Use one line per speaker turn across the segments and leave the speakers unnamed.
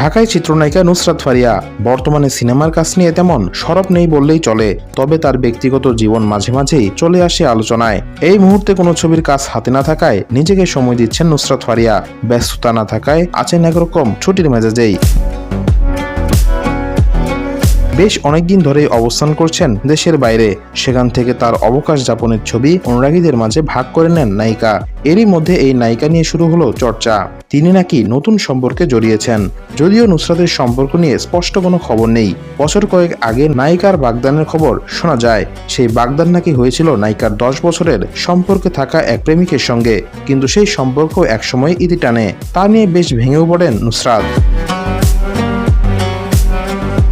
ঢাকায় চিত্রনায়িকা নুসরাত ফারিয়া। বর্তমানে সিনেমার কাজ নিয়ে তেমন সরব নেই বললেই চলে, তবে তার ব্যক্তিগত জীবন মাঝে মাঝেই চলে আসে আলোচনায়। এই মুহূর্তে কোনো ছবির কাজ হাতে না থাকায় নিজেকে সময় দিচ্ছেন নুসরাত ফারিয়া। ব্যস্ততা না থাকায় আছেন একরকম ছুটির মেজাজেই। বেশ অনেকদিন ধরেই অবস্থান করছেন দেশের বাইরে। সেখান থেকে তার অবকাশ যাপনের ছবি অনুরাগীদের মাঝে ভাগ করে নেন নায়িকা। এরই মধ্যে এই নায়িকা নিয়ে শুরু হলো চর্চা। তিনি নাকি নতুন সম্পর্কে জড়িয়েছেন। যদিও নুসরাতের সম্পর্ক নিয়ে স্পষ্ট কোনো খবর নেই। বছর কয়েক আগে নায়িকার বাগদানের খবর শোনা যায়, সেই বাগদান নাকি হয়েছিল নায়িকার দশ বছরের সম্পর্কে থাকা এক প্রেমিকের সঙ্গে। কিন্তু সেই সম্পর্ক একসময় ইতি টানে। তা নিয়ে বেশ ভেঙেও পড়েন নুসরাত।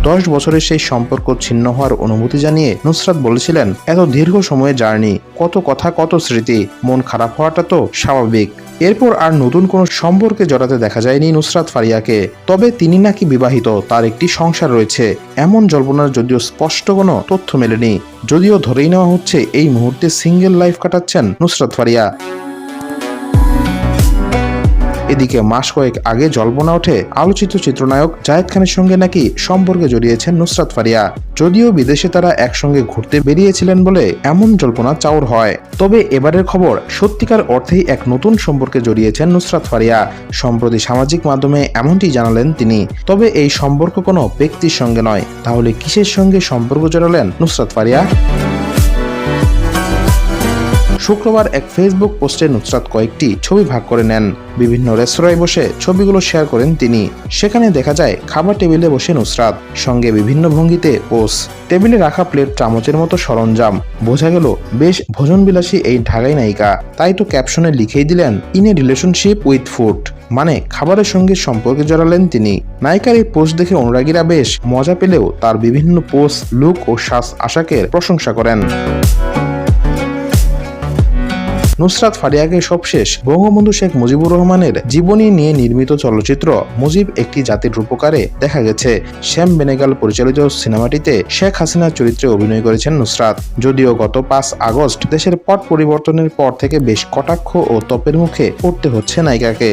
দশ বছরের সেই সম্পর্ক ছিন্ন হওয়ার অনুভূতি জানিয়ে নুসরাত বলেছিলেন, এত দীর্ঘ সময়ের জার্নি, কত কথা, কত স্মৃতি, মন খারাপ হওয়াটা তো স্বাভাবিক। এরপর আর নতুন কোনো সম্পর্কে জড়াতে দেখা যায়নি নুসরাত ফারিয়াকে। তবে তিনি নাকি বিবাহিত, তার একটি সংসার রয়েছে। এমন জল্পনার যদিও স্পষ্ট কোনো তথ্য মেলেনি। যদিও ধরেই নেওয়া হচ্ছে, এই মুহূর্তে সিঙ্গেল লাইফ কাটাচ্ছেন নুসরাত ফারিয়া। এদিকে মাস কয়েক আগে জল্পনা ওঠে আলোচিত চিত্রনায়ক জায়েদ খানের সঙ্গে নাকি সম্পর্কে জড়িয়েছেন নুসরাত ফারিয়া। যদিও বিদেশে তারা একসঙ্গে ঘুরতে বেরিয়েছিলেন বলে এমন জল্পনা চাউর হয়। তবে এবারের খবর সত্যিকার অর্থেই এক নতুন সম্পর্কে জড়িয়েছেন নুসরাত ফারিয়া। সম্প্রতি সামাজিক মাধ্যমে এমনটি জানালেন তিনি। তবে এই সম্পর্ক কোনো ব্যক্তির সঙ্গে নয়। তাহলে কিসের সঙ্গে সম্পর্ক জড়ালেন নুসরাত ফারিয়া? শুক্রবার এক ফেসবুক পোস্টে নুসরাত কয়েকটি ছবি ভাগ করে নেন। বিভিন্ন রেস্তোরাঁয় বসে ছবিগুলো শেয়ার করেন তিনি। সেখানে দেখা যায়, খাবার টেবিলে বসে নুসরাত, সঙ্গে বিভিন্ন ভঙ্গিতে পোস, টেবিলে রাখা প্লেট চামচের মতো সরঞ্জাম। বোঝা গেল, বেশ ভোজনবিলাসী এই ঢাকাই নায়িকা। তাই তো ক্যাপশনে লিখেই দিলেন, in a relationship with food মানে খাবারের সঙ্গে সম্পর্কে জড়ালেন তিনি। নায়িকার এই পোস্ট দেখে অনুরাগীরা বেশ মজা পেলেও তার বিভিন্ন পোস্ট লুক ও শ্বাস আশাকের প্রশংসা করেন। নুসরাত ফারিয়াকে সবশেষ বঙ্গবন্ধু শেখ মুজিবুর রহমানের জীবনী নিয়ে নির্মিত চলচ্চিত্র মুজিব একটি জাতির রূপকারে দেখা গেছে। শ্যাম বেনেগাল পরিচালিত সিনেমাটিতে শেখ হাসিনার চরিত্রে অভিনয় করেছেন নুসরাত। যদিও গত পাঁচ আগস্ট দেশের পট পরিবর্তনের পর থেকে বেশ কটাক্ষ ও তপের মুখে পড়তে হচ্ছে নায়িকাকে।